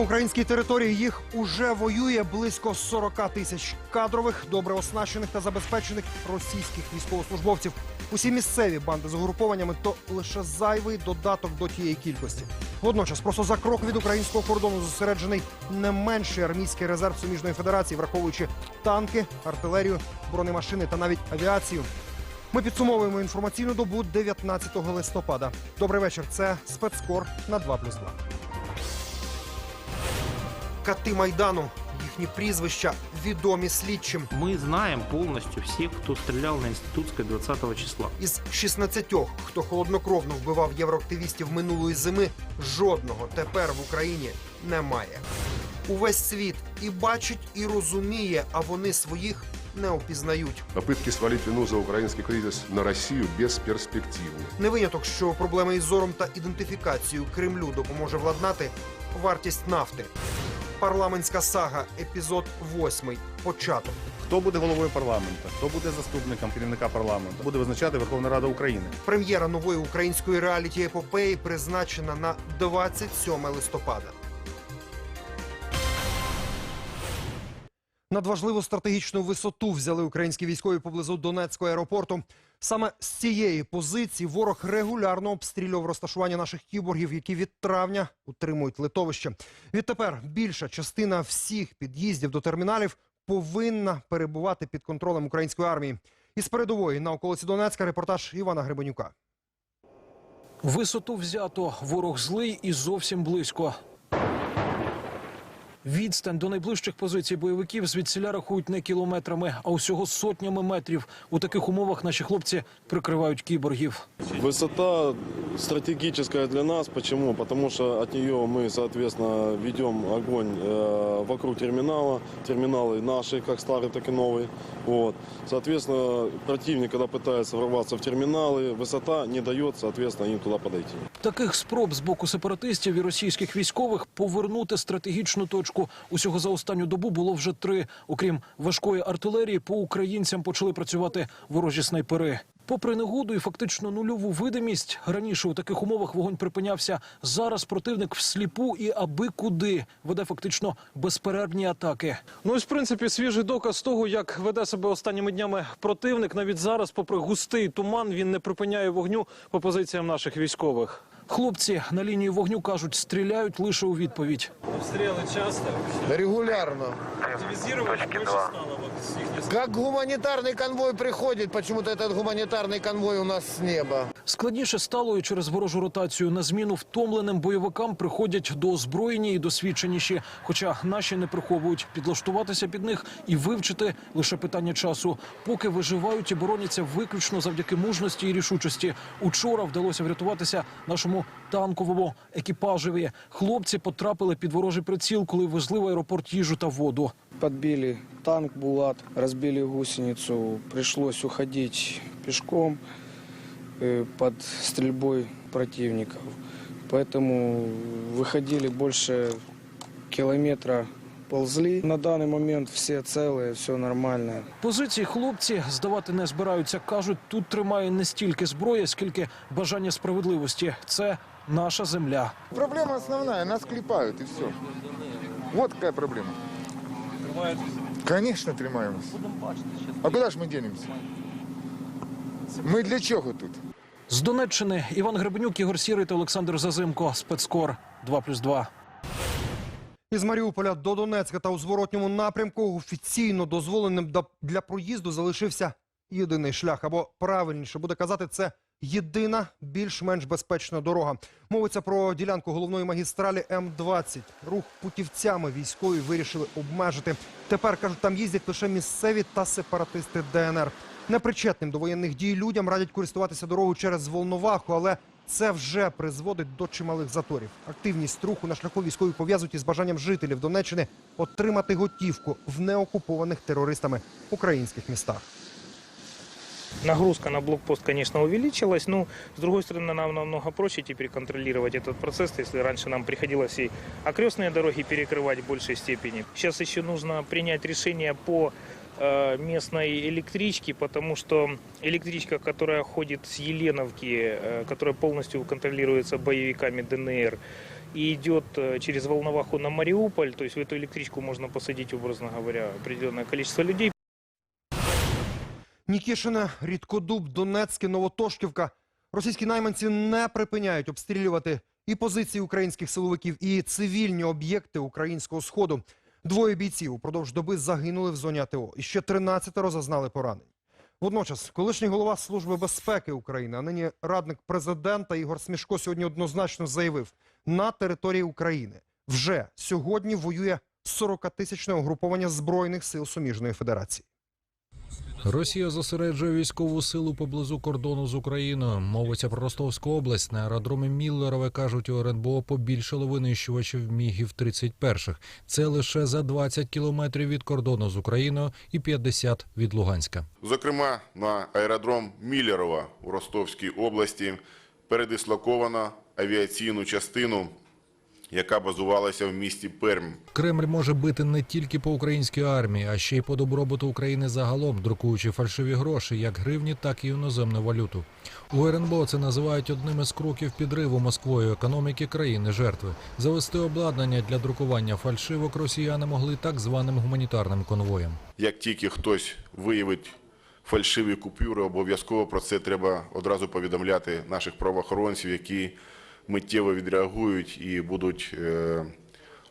Українській території їх уже воює близько 40 тисяч кадрових, добре оснащених та забезпечених російських військовослужбовців. Усі місцеві банди з угрупованнями то лише зайвий додаток до тієї кількості. Водночас, просто за крок від українського кордону зосереджений не менший армійський резерв суміжної федерації, враховуючи танки, артилерію, бронемашини та навіть авіацію. Ми підсумовуємо інформаційну добу 19 листопада. Добрий вечір. Це спецкор на 2+,2 Кати майдану. Їхні прізвища відомі слідчим. Мы знаем полностью всех, кто стрелял на Институтской 20 числа. Із 16, хто холоднокровно вбивав євроактивістів минулої зими, жодного тепер в Україні немає. Увесь світ і бачить, і розуміє, а вони своїх не опізнають. Попытки свалить вину за украинский кризис на Россию бесперспективны. Не виняток, що проблеми із зором та ідентифікацією Кремлю допоможе владнати вартість нафти. Парламентська сага, епізод 8. Початок. Хто буде головою парламенту, хто буде заступником керівника парламенту, буде визначати Верховна Рада України. Прем'єра нової української реаліті епопеї призначена на 27 листопада. Надважливу стратегічну висоту взяли українські військові поблизу Донецького аеропорту. Саме з цієї позиції ворог регулярно обстрілював розташування наших кіборгів, які від травня утримують литовище. Відтепер більша частина всіх під'їздів до терміналів повинна перебувати під контролем української армії. Із передової на околиці Донецька репортаж Івана Гребенюка. Висоту взято, ворог злий і зовсім близько. Відстань до найближчих позицій бойовиків звідсіля рахують не кілометрами, а усього сотнями метрів. У таких умовах наші хлопці прикривають кіборгів. Высота стратегическая для нас. Почему? Потому что от нее мы, соответственно, ведем огонь э, вокруг терминала. Терминалы наши, как старый, так и новый. Вот. Соответственно, противник, когда пытается ворваться в терминалы, высота не дает, соответственно, им туда подойти. Таких спроб з боку сепаратистів і російських військових повернути стратегічну точку усього за останню добу було вже три. Окрім важкої артилерії, по українцям почали працювати ворожі снайпери. Попри негоду і фактично нульову видимість, раніше у таких умовах вогонь припинявся. Зараз противник всліпу і аби куди веде фактично безперервні атаки. Ну ось, в принципі, свіжий доказ того, як веде себе останніми днями противник. Навіть зараз, попри густий туман, він не припиняє вогню по позиціям наших військових. Хлопці на лінії вогню кажуть, стріляють лише у відповідь. Обстрелы часто. Регулярно. Активизировали больше стало вот с их не Как гуманитарный конвой приходит, почему-то этот гуманитарный конвой у нас с неба. Складніше стало і через ворожу ротацію. На зміну втомленим бойовикам приходять до озброєні і досвідченіші. Хоча наші не приховують підлаштуватися під них і вивчити лише питання часу. Поки виживають і бороняться виключно завдяки мужності і рішучості. Учора вдалося врятуватися нашому танковому екіпажеві. Хлопці потрапили під ворожий приціл, коли везли в аеропорт їжу та воду. Подбили танк «Булат», разбили гусеницу. Пришлось уходить пешком э, под стрельбой противников. Поэтому выходили больше километра, ползли. На данный момент все целые, все нормально. Позиції хлопці здавати не збираються. кажуть, тут тримає не стільки зброя, скільки бажання справедливості. Це наша земля. Проблема основная, нас клепают и все. Вот какая проблема. Конечно, тримаемся. А куда ж мы денемся? Мы для чего тут? З Донеччини Іван Гребенюк, Ігор Сірий та Олександр Зазимко. Спецкор 2+,2. Із Маріуполя до Донецька та у зворотньому напрямку офіційно дозволеним для проїзду залишився єдиний шлях. Або правильніше буде казати, це єдина більш-менш безпечна дорога. Мовиться про ділянку головної магістралі М-20. Рух путівцями військові вирішили обмежити. Тепер кажуть, там їздять лише місцеві та сепаратисти ДНР. Непричетним до воєнних дій людям радять користуватися дорогою через Волноваху, але це вже призводить до чималих заторів. Активність руху на шляху військові пов'язують із бажанням жителів Донеччини отримати готівку в неокупованих терористами українських містах. Нагрузка на блокпост, конечно, увеличилась, но, с другой стороны, нам намного проще теперь контролировать этот процесс, если раньше нам приходилось и окрестные дороги перекрывать в большей степени. Сейчас еще нужно принять решение по э, местной электричке, потому что электричка, которая ходит с Еленовки, э, которая полностью контролируется боевиками ДНР, и идет э, через Волноваху на Мариуполь, то есть в эту электричку можно посадить, образно говоря, определенное количество людей. Нікішине, Рідкодуб, Донецьке, Новотошківка. Російські найманці не припиняють обстрілювати і позиції українських силовиків, і цивільні об'єкти українського сходу. Двоє бійців упродовж доби загинули в зоні АТО. І ще 13 зазнали поранень. Водночас, колишній голова Служби безпеки України, а нині радник президента Ігор Смішко сьогодні однозначно заявив, на території України вже сьогодні воює 40-тисячне угруповання Збройних сил Суміжної Федерації. Росія зосереджує військову силу поблизу кордону з Україною. Мовиться про Ростовську область. На аеродромі Міллерове кажуть, у РНБО побільшало винищувачів мігів 31-х. Це лише за 20 кілометрів від кордону з Україною і 50 від Луганська. Зокрема, на аеродром Міллерова у Ростовській області передислоковано авіаційну частину, яка базувалася в місті Пермь. Кремль може бити не тільки по українській армії, а ще й по добробуту України загалом, друкуючи фальшиві гроші, як гривні, так і іноземну валюту. У РНБО це називають одним із кроків підриву Москвою економіки країни жертви. Завести обладнання для друкування фальшивок росіяни могли так званим гуманітарним конвоєм. Як тільки хтось виявить фальшиві купюри, обов'язково про це треба одразу повідомляти наших правоохоронців, які миттєво відреагують і будуть е,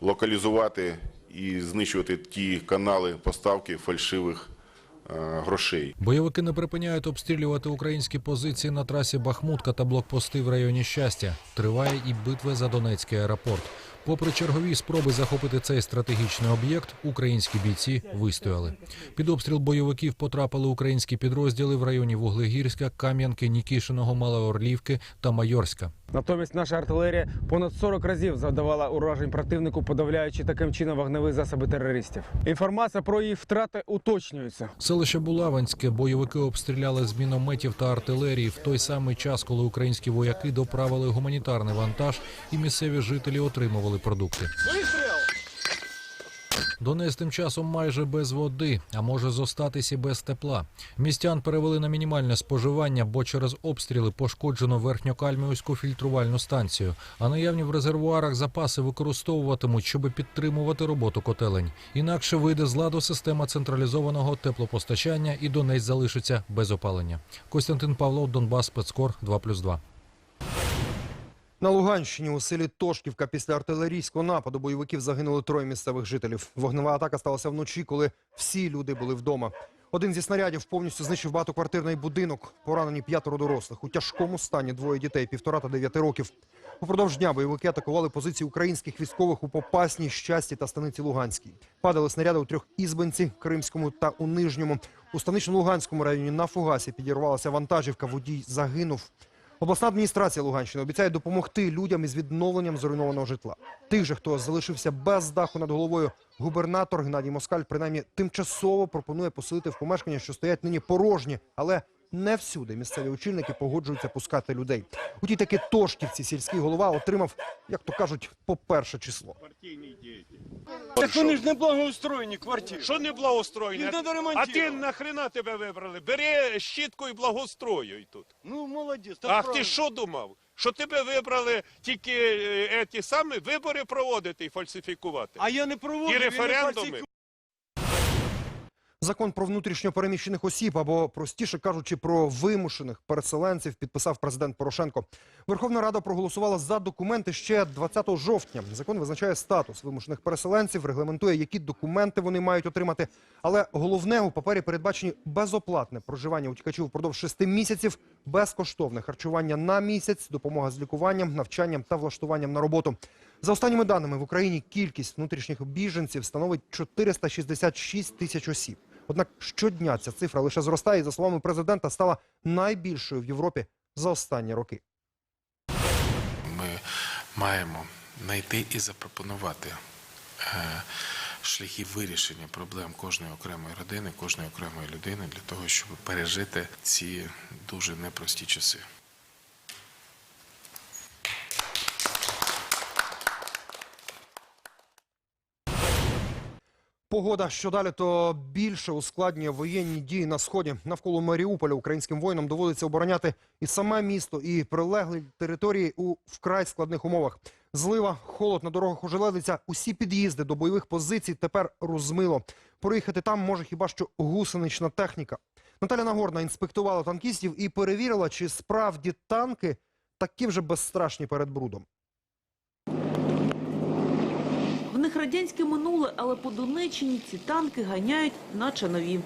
локалізувати і знищувати ті канали поставки фальшивих е, грошей. Бойовики не припиняють обстрілювати українські позиції на трасі Бахмутка та блокпости в районі щастя. Триває і битва за Донецький аеропорт. Попри чергові спроби захопити цей стратегічний об'єкт, українські бійці вистояли. Під обстріл бойовиків потрапили українські підрозділи в районі Вуглегірська, Кам'янки, Нікішиного, Малоорлівки та Майорська. Натомість наша артилерія понад 40 разів завдавала уражень противнику, подавляючи таким чином вогневі засоби терористів. Інформація про її втрати уточнюється. Селище Булаванське бойовики обстріляли з мінометів та артилерії в той самий час, коли українські вояки доправили гуманітарний вантаж, і місцеві жителі отримували продукти. Донець тим часом майже без води, а може зостатись і без тепла. Містян перевели на мінімальне споживання, бо через обстріли пошкоджено верхньокальмівську фільтрувальну станцію. А наявні в резервуарах запаси використовуватимуть, щоб підтримувати роботу котелень. Інакше вийде з ладу система централізованого теплопостачання, і Донець залишиться без опалення. Костянтин Павлов, Донбас, Спецкор 2+,2. На Луганщині у селі Тошківка після артилерійського нападу бойовиків загинули троє місцевих жителів. Вогнева атака сталася вночі, коли всі люди були вдома. Один зі снарядів повністю знищив багатоквартирний будинок. Поранені п'ятеро дорослих. У тяжкому стані двоє дітей півтора та дев'яти років. Упродовж дня бойовики атакували позиції українських військових у Попасній, Щасті та станиці Луганській. Падали снаряди у трьох ізбинці, Кримському та у Нижньому. У станично-Луганському районі на Фугасі підірвалася вантажівка. Водій загинув. Обласна адміністрація Луганщини обіцяє допомогти людям із відновленням зруйнованого житла. Тих же, хто залишився без даху над головою, губернатор Геннадій Москаль принаймні тимчасово пропонує поселити в помешкання, що стоять нині порожні, але не всюди місцеві очільники погоджуються пускати людей. У тій таки Тошківці сільський голова отримав, як то кажуть, по перше число. Так вони ж не благоустроєні квартири. Що не благоустроєне? Їх А ремонтувати. ти нахрена тебе вибрали? Бери щітку і благоустроюй тут. Ну, молодець. так Ах правильно. ти що думав? Що тебе вибрали тільки е, ті самі вибори проводити і фальсифікувати? А я не проводжу. І я не референдуми. фальсифікую. Закон про внутрішньо переміщених осіб, або простіше кажучи, про вимушених переселенців, підписав президент Порошенко. Верховна Рада проголосувала за документи ще 20 жовтня. Закон визначає статус вимушених переселенців, регламентує, які документи вони мають отримати. Але головне у папері передбачені безоплатне проживання утікачів впродовж шести місяців, безкоштовне харчування на місяць, допомога з лікуванням, навчанням та влаштуванням на роботу. За останніми даними в Україні кількість внутрішніх біженців становить 466 тисяч осіб. Однак щодня ця цифра лише зростає і, за словами президента, стала найбільшою в Європі за останні роки. Ми маємо знайти і запропонувати е, шляхи вирішення проблем кожної окремої родини, кожної окремої людини для того, щоб пережити ці дуже непрості часи. Погода що далі, то більше ускладнює воєнні дії на сході. Навколо Маріуполя українським воїнам доводиться обороняти і саме місто, і прилеглі території у вкрай складних умовах. Злива, холод на дорогах ожеледиться. Усі під'їзди до бойових позицій тепер розмило. Проїхати там може хіба що гусенична техніка. Наталя Нагорна інспектувала танкістів і перевірила, чи справді танки такі вже безстрашні перед брудом. В них радянське минуле, але по Донеччині ці танки ганяють, наче нові.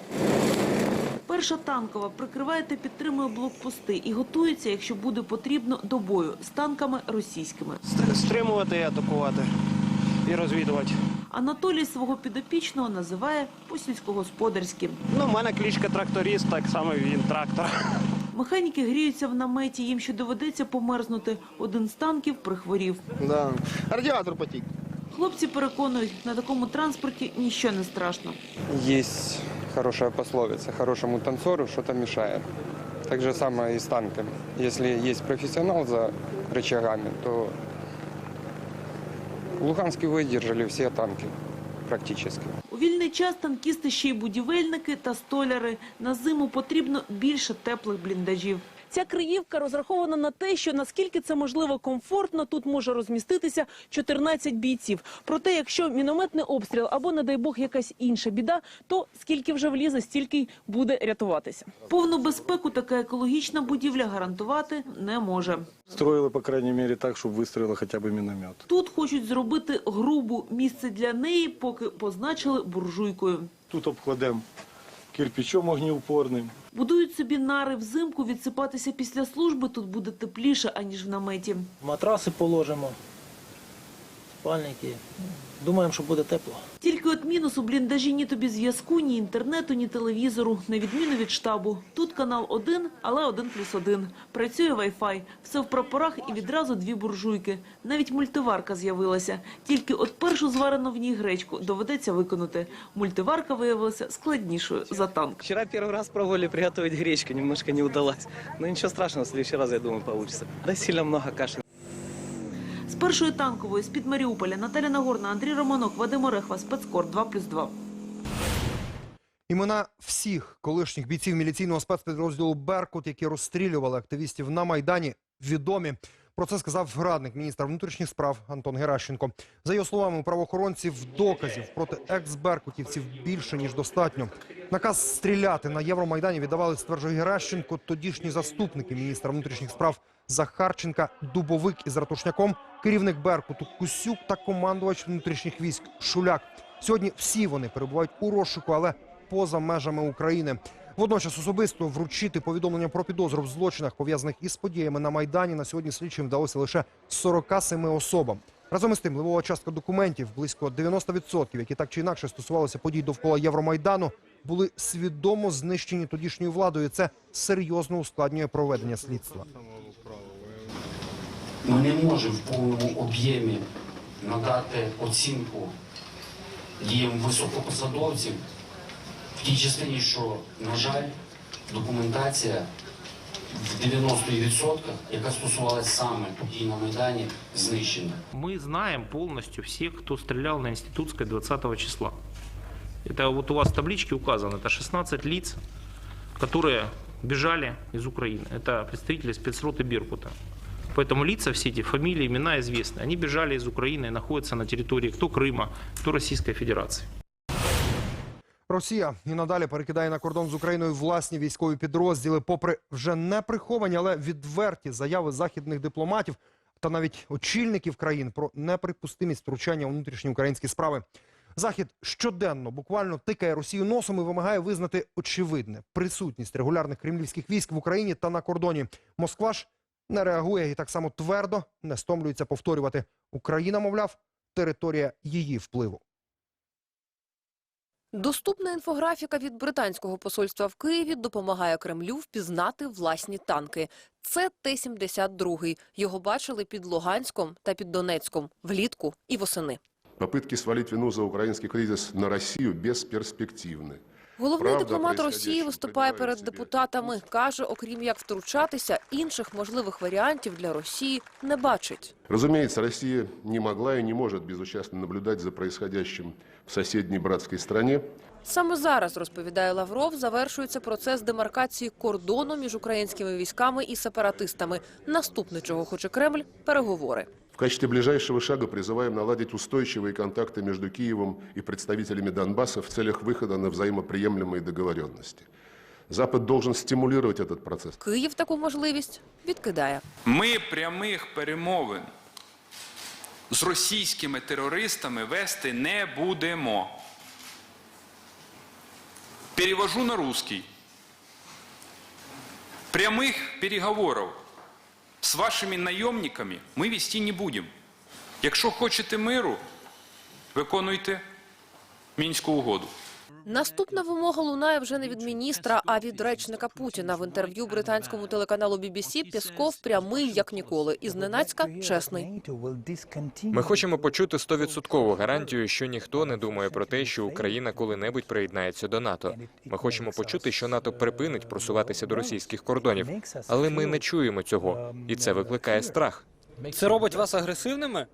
Перша танкова прикриває та підтримує блокпости і готується, якщо буде потрібно, до бою з танками російськими. Стримувати і атакувати. І розвідувати. Анатолій свого підопічного називає по-сільськогосподарськи. Ну, в мене кличка тракторист, так само він трактор. Механіки гріються в наметі, їм ще доведеться померзнути. Один з танків прихворів. Да. Радиатор потек. Хлопці переконують, на такому транспорті ніщо не страшно. Есть хорошая пословица, хорошему танцору что-то мешает. Так же самое и с танками. Если есть профессионал за рычагами, то в Луганске выдержали все танки практически. У вільний час танкісти ще й будівельники та столяри. На зиму потрібно більше теплих бліндажів. Ця криївка розрахована на те, що наскільки це можливо комфортно, тут може розміститися 14 бійців. Проте, якщо мінометний обстріл або, не дай Бог, якась інша біда, то скільки вже влізе, стільки й буде рятуватися. Повну безпеку така екологічна будівля гарантувати не може. Строили, по крайней мере, так, щоб вистрілили хоча б міномет. Тут хочуть зробити грубу місце для неї, поки позначили буржуйкою. Тут обкладемо кирпичом огнеупорним. Будують собі нари взимку, відсипатися після служби тут буде тепліше, аніж в наметі. Матраси положимо, спальники. Думаємо, що буде тепло. Тільки от мінус у бліндажі ні тобі зв'язку, ні інтернету, ні телевізору, на відміну від штабу. Тут канал один, але один плюс один. Працює вайфай, все в прапорах і відразу дві буржуйки. Навіть мультиварка з'явилася. Тільки от першу зварену в ній гречку доведеться виконати. Мультиварка виявилася складнішою за танк. Вчера первый раз пробовали приготовить гречку, немножко не удалось. Но ничего страшного, в следующий раз, я думаю, получится. Да сильно много каши. Першої танкової з-під Маріуполя Наталя Нагорна, Андрій Романок, Вадим Орехва, спецкор 2+,2. Імена всіх колишніх бійців міліційного спецпідрозділу «Беркут», які розстрілювали активістів на Майдані, відомі. Про це сказав радник міністра внутрішніх справ Антон Геращенко. За його словами, правоохоронців доказів проти екс-беркутівців більше, ніж достатньо. Наказ стріляти на Євромайдані віддавали, стверджує Геращенко, тодішні заступники міністра внутрішніх справ Захарченка, Дубовик із Ратушняком, керівник Беркуту Кусюк та командувач внутрішніх військ Шуляк. Сьогодні всі вони перебувають у розшуку, але поза межами України. Водночас особисто вручити повідомлення про підозру в злочинах, пов'язаних із подіями на Майдані, на сьогодні слідчим вдалося лише 47 особам. Разом із тим, левова частка документів, близько 90%, які так чи інакше стосувалися подій довкола Євромайдану, були свідомо знищені тодішньою владою. Це серйозно ускладнює проведення слідства. Ми не можемо в повному об'ємі надати оцінку діям високопосадовців в тій частині, що, на жаль, документація в 90%, яка стосувалася саме подій на Майдані, знищена. Мы знаем полностью всех, кто стрелял на Институтской 20 числа. Это вот у вас в табличке указано, это 16 лиц, которые бежали из Украины. Это представители спецроты Беркута. Поэтому лица все эти, фамилии, имена известны. Они бежали из Украины и находятся на территории кто Крыма, кто Российской Федерации. Росія і надалі перекидає на кордон з Україною власні військові підрозділи, попри вже не приховані, але відверті заяви західних дипломатів та навіть очільників країн про неприпустимість втручання у внутрішні українські справи. Захід щоденно буквально тикає Росію носом і вимагає визнати очевидне присутність регулярних кремлівських військ в Україні та на кордоні. Москва ж не реагує і так само твердо не стомлюється повторювати. Україна, мовляв, територія її впливу. Доступна інфографіка від британського посольства в Києві допомагає Кремлю впізнати власні танки. Це Т-72. Його бачили під Луганськом та під Донецьком влітку і восени. Попытки свалить вину за украинский кризис на Россию бесперспективны. Головний дипломат Росії виступає перед депутатами. Каже, окрім як втручатися, інших можливих варіантів для Росії не бачить. Разумеется, Россия не могла и не может безучастно наблюдать за происходящим в соседней братской стране. Саме зараз, розповідає Лавров, завершується процес демаркації кордону між українськими військами і сепаратистами. Наступне, чого хоче Кремль – переговори В качестве ближайшего шага призываем наладить устойчивые контакты между Киевом и представителями Донбасса в целях выхода на взаимоприемлемые договоренности. Запад должен стимулировать этот процесс. Київ таку можливість відкидає. Ми прямих перемовин з російськими терористами вести не будемо. Перевожу на русский. Прямых переговоров з вашими найомниками ми вести не будемо. Якщо хочете миру, виконуйте Мінську угоду. Наступна вимога лунає вже не від міністра, а від речника Путіна. В інтерв'ю британському телеканалу BBC Пєсков прямий як ніколи. І зненацька чесний. Ми хочемо почути стовідсоткову гарантію, що ніхто не думає про те, що Україна коли-небудь приєднається до НАТО. Ми хочемо почути, що НАТО припинить просуватися до російських кордонів, але ми не чуємо цього, і це викликає страх. Це робить вас агресивними?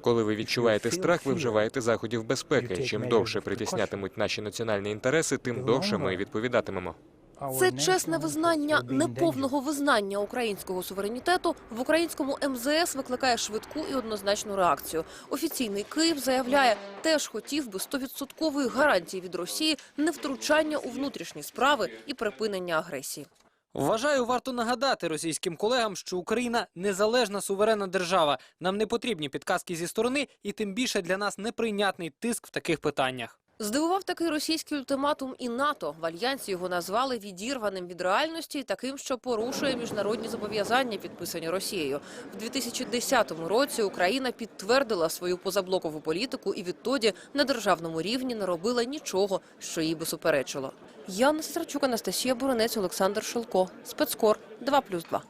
Коли ви відчуваєте страх, ви вживаєте заходів безпеки. Чим довше притіснятимуть наші національні інтереси, тим довше ми відповідатимемо. Це чесне визнання неповного визнання українського суверенітету в українському МЗС викликає швидку і однозначну реакцію. Офіційний Київ заявляє, теж хотів би стовідсоткової гарантії від Росії невтручання у внутрішні справи і припинення агресії. Вважаю, варто нагадати російським колегам, що Україна незалежна суверенна держава. Нам не потрібні підказки зі сторони, і тим більше для нас неприйнятний тиск в таких питаннях. Здивував такий російський ультиматум і НАТО. В альянсі його назвали відірваним від реальності і таким, що порушує міжнародні зобов'язання, підписані Росією. В 2010 році Україна підтвердила свою позаблокову політику і відтоді на державному рівні не робила нічого, що їй би суперечило. Яна Сесарчук, Анастасія Буронець, Олександр Шелко. Спецкор 2+,2.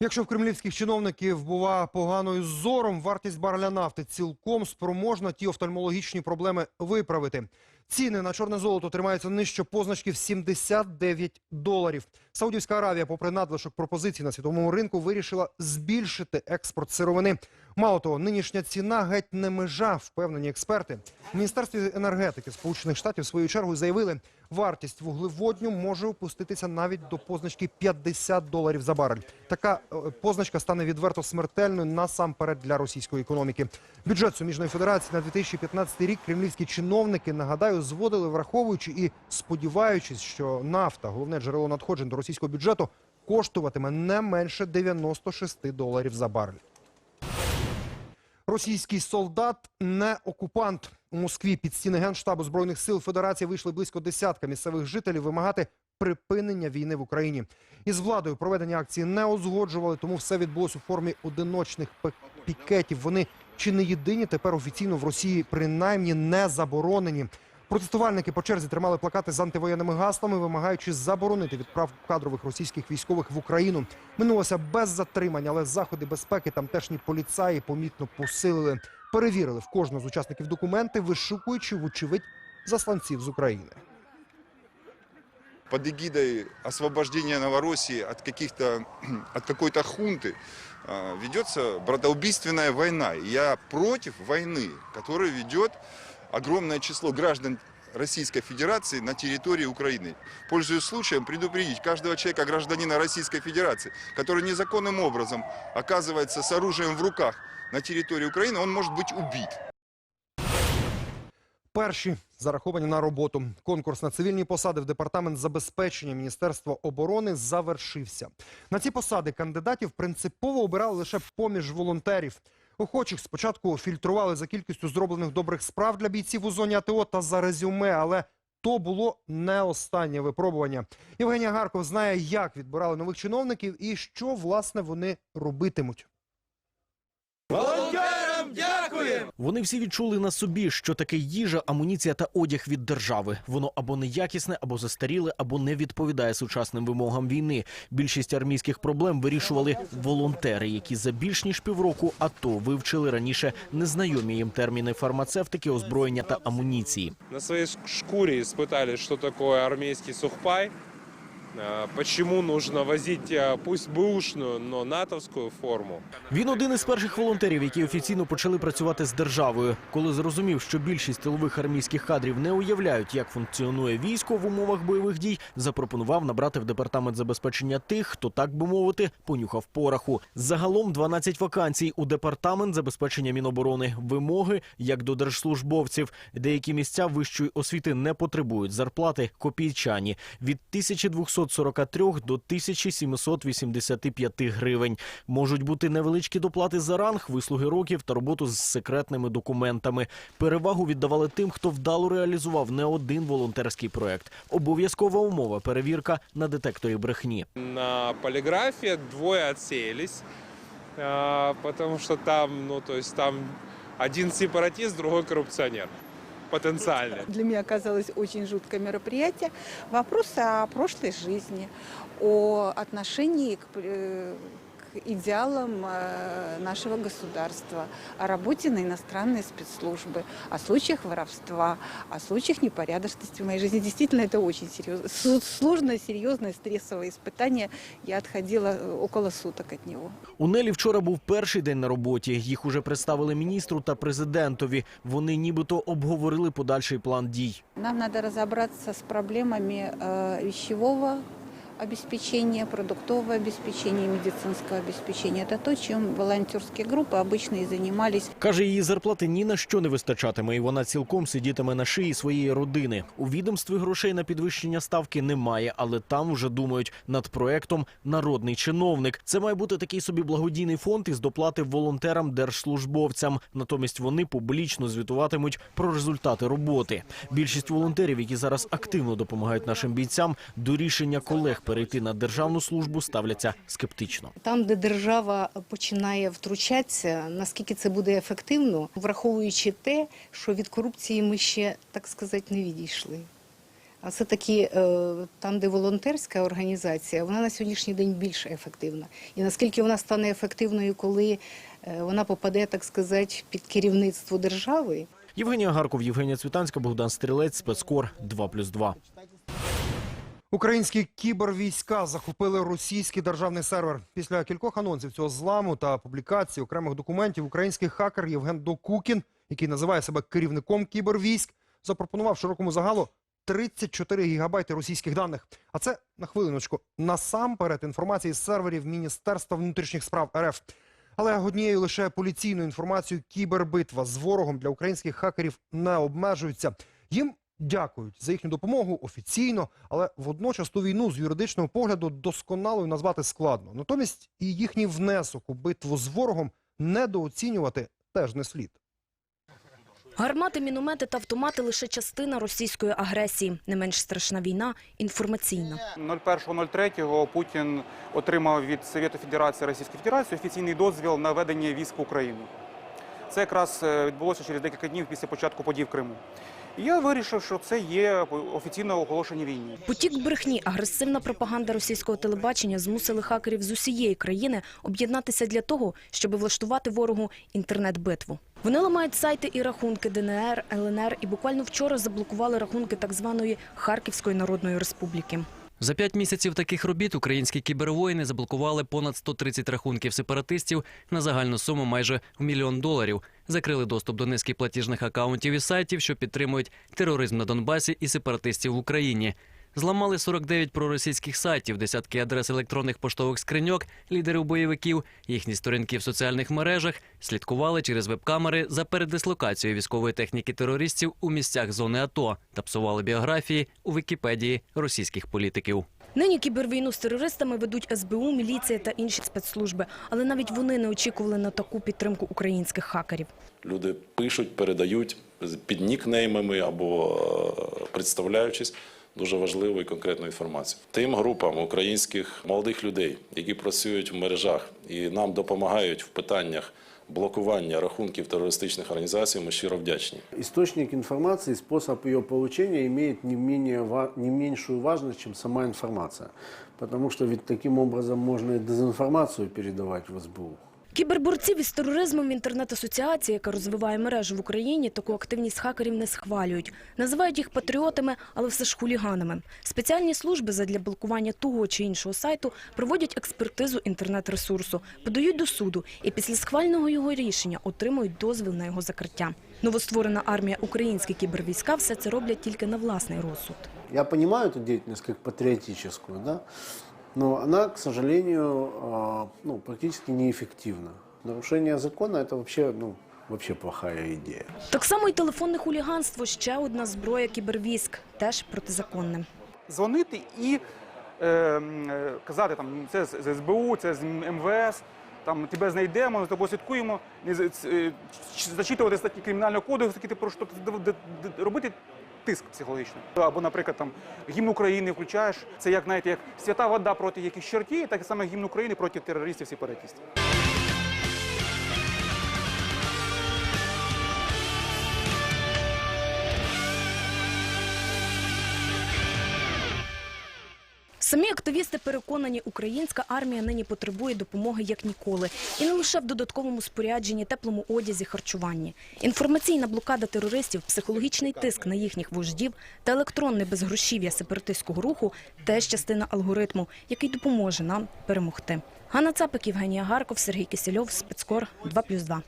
Якщо в кремлівських чиновників бува поганою зором, вартість бареля нафти цілком спроможна ті офтальмологічні проблеми виправити. Ціни на чорне золото тримаються нижче позначки в 79 доларів. Саудівська Аравія, попри надлишок пропозицій на світовому ринку, вирішила збільшити експорт сировини. Мало того, нинішня ціна геть не межа, впевнені експерти. В Міністерстві енергетики Сполучених Штатів своєю чергою заявили, вартість вуглеводню може опуститися навіть до позначки 50 доларів за барель. Така е, позначка стане відверто смертельною насамперед для російської економіки. Бюджет суміжної федерації на 2015 рік кремлівські чиновники нагадаю зводили, враховуючи і сподіваючись, що нафта, головне джерело надходжень до російського бюджету, коштуватиме не менше 96 доларів за барель. Російський солдат не окупант. У Москві під стіни Генштабу Збройних сил Федерації вийшли близько десятка місцевих жителів вимагати припинення війни в Україні. Із владою проведення акції не узгоджували, тому все відбулося у формі одиночних пікетів. Вони чи не єдині тепер офіційно в Росії принаймні не заборонені. Протестувальники по черзі тримали плакати з антивоєнними гаслами, вимагаючи заборонити відправку кадрових російських військових в Україну. Минулося без затримань, але заходи безпеки тамтешні поліцаї помітно посилили. Перевірили в кожного з учасників документи, вишукуючи, вочевидь, засланців з України. под эгидой освобождения Новороссии от каких-то от какой-то хунты а, ведется братоубийственная война. И Я против войны, которую ведет огромное число граждан Российской Федерации на территории Украины. Пользуясь случаем, предупредить каждого человека, гражданина Российской Федерации, который незаконным образом оказывается с оружием в руках на территории Украины, он может быть убит. Перші зараховані на роботу. Конкурс на цивільні посади в департамент забезпечення Міністерства оборони завершився. На ці посади кандидатів принципово обирали лише поміж волонтерів. Охочих спочатку фільтрували за кількістю зроблених добрих справ для бійців у зоні АТО та за резюме, але то було не останнє випробування. Євгенія Гарков знає, як відбирали нових чиновників і що власне вони робитимуть. Волонтерам дякуємо! Вони всі відчули на собі, що таке їжа, амуніція та одяг від держави. Воно або неякісне, або застаріле, або не відповідає сучасним вимогам війни. Більшість армійських проблем вирішували волонтери, які за більш ніж півроку АТО вивчили раніше незнайомі їм терміни фармацевтики, озброєння та амуніції. На своей шкуре испытали, что такое армейский сухпай. э, почему нужно возить э, пусть бэушную, но натовскую форму. Він один із перших волонтерів, які офіційно почали працювати з державою. Коли зрозумів, що більшість тилових армійських кадрів не уявляють, як функціонує військо в умовах бойових дій, запропонував набрати в департамент забезпечення тих, хто так би мовити понюхав пораху. Загалом 12 вакансій у департамент забезпечення Міноборони. Вимоги як до держслужбовців. Деякі місця вищої освіти не потребують зарплати копійчані від 1243 до 1785 гривень. Можуть бути невеличкі доплати за ранг, вислуги років та роботу з секретними документами. Перевагу віддавали тим, хто вдало реалізував не один волонтерський проект. Обов'язкова умова перевірка на детекторі брехні. На полиграфе двое отсеялись, э, потому что там, ну, то есть там один сепаратист, другой коррупционер. Потенциальный. Для меня оказалось очень жуткое мероприятие. Вопросы о прошлой жизни, о отношении к, э, к идеалам э, нашего государства, о работе на иностранные спецслужбы, о случаях воровства, о случаях непорядочности в моей жизни. Действительно, это очень серьезно, су- сложное, серьезное, стрессовое испытание. Я отходила э, около суток от него. У Нелі вчора був перший день на роботі. Їх уже представили міністру та президентові. Вони нібито обговорили подальший план дій. Нам надо разобраться с проблемами э, вещевого обеспечения, продуктового обеспечения, медицинского обеспечения. Это то, чем волонтерские группы обычно и занимались. Каже, її зарплати ні на що не вистачатиме, і вона цілком сидітиме на шиї своєї родини. У відомстві грошей на підвищення ставки немає, але там вже думають над проектом Народний чиновник. Це має бути такий собі благодійний фонд із доплати волонтерам держслужбовцям. Натомість вони публічно звітуватимуть про результати роботи. Більшість волонтерів, які зараз активно допомагають нашим бійцям, до рішення колег перейти на державну службу ставляться скептично. Там, де держава починає втручатися, наскільки це буде ефективно, враховуючи те, що від корупції ми ще, так сказати, не відійшли. А все таки там, де волонтерська організація, вона на сьогоднішній день більш ефективна. І наскільки вона стане ефективною, коли е, вона попаде, так сказати, під керівництво держави, Євгенія Гарков, Євгенія Цвітанська, Богдан Стрілець, спецкор 2+,2. Українські кібервійська захопили російський державний сервер. Після кількох анонсів цього зламу та публікації окремих документів український хакер Євген Докукін, який називає себе керівником кібервійськ, запропонував широкому загалу 34 гігабайти російських даних. А це на хвилиночку насамперед інформації з серверів Міністерства внутрішніх справ РФ. Але однією лише поліційною інформацією кібербитва з ворогом для українських хакерів не обмежується. Їм дякують за їхню допомогу офіційно, але водночас ту війну з юридичного погляду досконалою назвати складно. Натомість і їхній внесок у битву з ворогом недооцінювати теж не слід. Гармати, міномети та автомати – лише частина російської агресії. Не менш страшна війна – інформаційна. 01.03 Путін отримав від Совєту Федерації Російської Федерації офіційний дозвіл на ведення військ в Україну. Це якраз е, відбулося через декілька днів після початку подій в Криму. Я вирішив, що це є офіційне оголошення війни. Потік брехні, агресивна пропаганда російського телебачення змусили хакерів з усієї країни об'єднатися для того, щоб влаштувати ворогу інтернет-битву. Вони ламають сайти і рахунки ДНР, ЛНР і буквально вчора заблокували рахунки так званої Харківської Народної Республіки. За п'ять місяців таких робіт українські кібервоїни заблокували понад 130 рахунків сепаратистів на загальну суму майже в мільйон доларів. Закрили доступ до низки платіжних акаунтів і сайтів, що підтримують тероризм на Донбасі і сепаратистів в Україні. Зламали 49 проросійських сайтів, десятки адрес електронних поштових скриньок, лідерів бойовиків, їхні сторінки в соціальних мережах, слідкували через веб-камери за передислокацією військової техніки терористів у місцях зони АТО та псували біографії у Вікіпедії російських політиків. Нині кібервійну з терористами ведуть СБУ, міліція та інші спецслужби. Але навіть вони не очікували на таку підтримку українських хакерів. Люди пишуть, передають під нікнеймами або е, представляючись дуже важливу і конкретну інформацію. Тим групам українських молодих людей, які працюють в мережах і нам допомагають в питаннях блокування рахунків терористичних організацій, ми щиро вдячні. Источник информации, способ ее получения имеет не, менее, не меньшую сама информация. Потому что ведь таким образом можно и дезинформацию передавать в СБУ. Кіберборців із тероризмом інтернет-асоціація, яка розвиває мережу в Україні, таку активність хакерів не схвалюють. Називають їх патріотами, але все ж хуліганами. Спеціальні служби задля блокування того чи іншого сайту проводять експертизу інтернет-ресурсу, подають до суду і після схвального його рішення отримують дозвіл на його закриття. Новостворена армія українські кібервійська все це роблять тільки на власний розсуд. Я понимаю эту деятельность как патриотическую, да, но она, к сожалению, ну, практически неэффективна. Нарушение закона – это вообще, ну, вообще плохая идея. Так само і телефонне хуліганство ще одна зброя кібервійськ, теж протизаконне. Дзвонити і е, казати, там, це з СБУ, це з МВС, там, тебе знайдемо, за тобою слідкуємо, е, зачитувати статті кримінального кодексу, які ти про що робити тиск психологічний. Або, наприклад, там гімн України включаєш. Це як знаєте, як свята вода проти якихось чертів, так саме гімн України проти терористів сепаратистів. Самі активісти переконані, українська армія нині потребує допомоги як ніколи, і не лише в додатковому спорядженні, теплому одязі, харчуванні. Інформаційна блокада терористів, психологічний тиск на їхніх вождів та електронне безгрошів'я сепаратистського руху теж частина алгоритму, який допоможе нам перемогти. Ганна Цапик, Євгенія Гарков, Сергій Кисельов, спецкор 2+,2.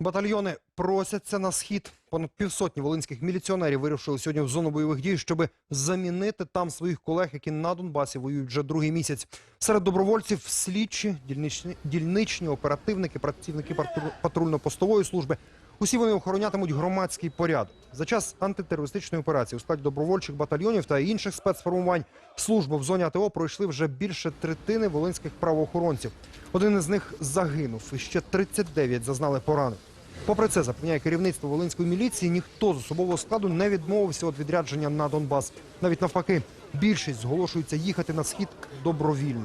Батальйони просяться на схід. Понад півсотні волинських міліціонерів вирушили сьогодні в зону бойових дій, щоб замінити там своїх колег, які на Донбасі воюють вже другий місяць. Серед добровольців слідчі, дільничні, дільничні оперативники, працівники патру- патрульно-постової служби. Усі вони охоронятимуть громадський порядок. За час антитерористичної операції у складі добровольчих батальйонів та інших спецформувань службу в зоні АТО пройшли вже більше третини волинських правоохоронців. Один із них загинув, і ще 39 зазнали поранень. Попри це, запевняє керівництво волинської міліції, ніхто з особового складу не відмовився від відрядження на Донбас. Навіть навпаки, більшість зголошується їхати на схід добровільно.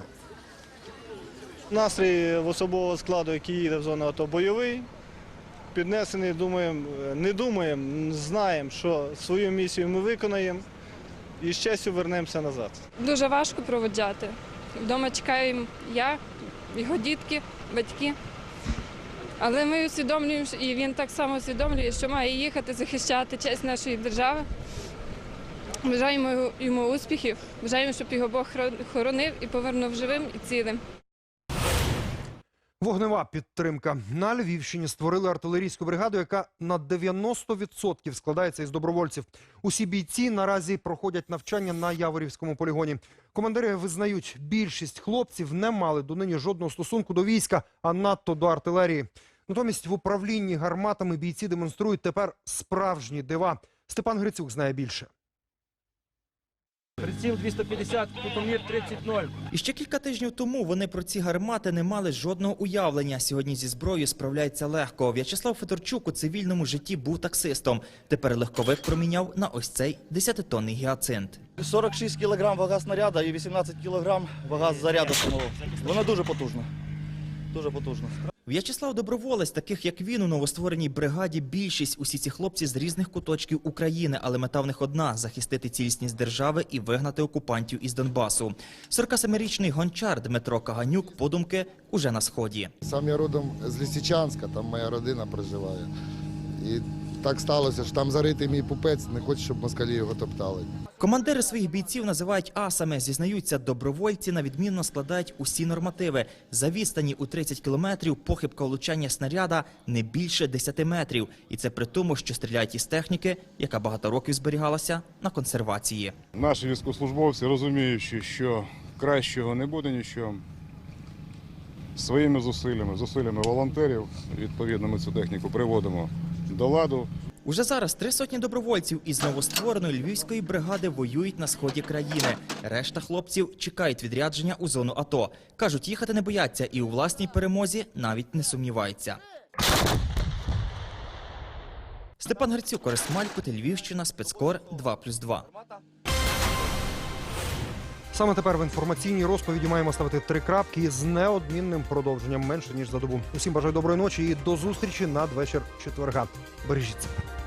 Настрій в особового складу, який їде в зону АТО, бойовий. Піднесений, думаємо, не думаємо, знаємо, що свою місію ми виконаємо і з честю вернемося назад. Дуже важко проводжати. Вдома чекаємо я, його дітки, батьки. Але ми усвідомлюємо, і він так само усвідомлює, що має їхати захищати честь нашої держави. Бажаємо йому- успіхів, бажаємо, щоб його Бог хоронив і повернув живим і цілим. Вогнева підтримка на Львівщині створили артилерійську бригаду, яка на 90% складається із добровольців. Усі бійці наразі проходять навчання на Яворівському полігоні. Командири визнають, більшість хлопців не мали донині жодного стосунку до війська, а надто до артилерії. Натомість в управлінні гарматами бійці демонструють тепер справжні дива. Степан Грицюк знає більше. Приціл 250, кутомір 30-0. І ще кілька тижнів тому вони про ці гармати не мали жодного уявлення. Сьогодні зі зброєю справляється легко. В'ячеслав Федорчук у цивільному житті був таксистом. Тепер легковик проміняв на ось цей 10-тонний гіацинт. 46 кг вага снаряда і 18 кг вага заряду самого. Вона дуже потужна. Дуже потужна. В'ячеслав доброволець, таких як він у новоствореній бригаді. Більшість усі ці хлопці з різних куточків України, але мета в них одна захистити цілісність держави і вигнати окупантів із Донбасу. 47-річний гончар Дмитро Каганюк, подумки, уже на сході. Сам я родом з Лісичанська, там моя родина проживає. І так сталося, що там заритий мій пупець, не хочу, щоб москалі його топтали. Командири своїх бійців називають асами. Зізнаються, добровольці на відмінно складають усі нормативи. За відстані у 30 кілометрів похибка влучання снаряда не більше 10 метрів. І це при тому, що стріляють із техніки, яка багато років зберігалася на консервації. Наші військовослужбовці, розуміючи, що кращого не буде нічого, своїми зусиллями, зусиллями волонтерів, відповідно, ми цю техніку приводимо до ладу. Уже зараз три сотні добровольців із новоствореної львівської бригади воюють на сході країни. Решта хлопців чекають відрядження у зону АТО. кажуть, їхати не бояться і у власній перемозі навіть не сумніваються. Степан Грицюк, Орес Малькут, Львівщина, спецкор 2+,2. Саме тепер в інформаційній розповіді маємо ставити три крапки з неодмінним продовженням менше ніж за добу. Усім бажаю доброї ночі і до зустрічі надвечір четверга. Бережіть себе.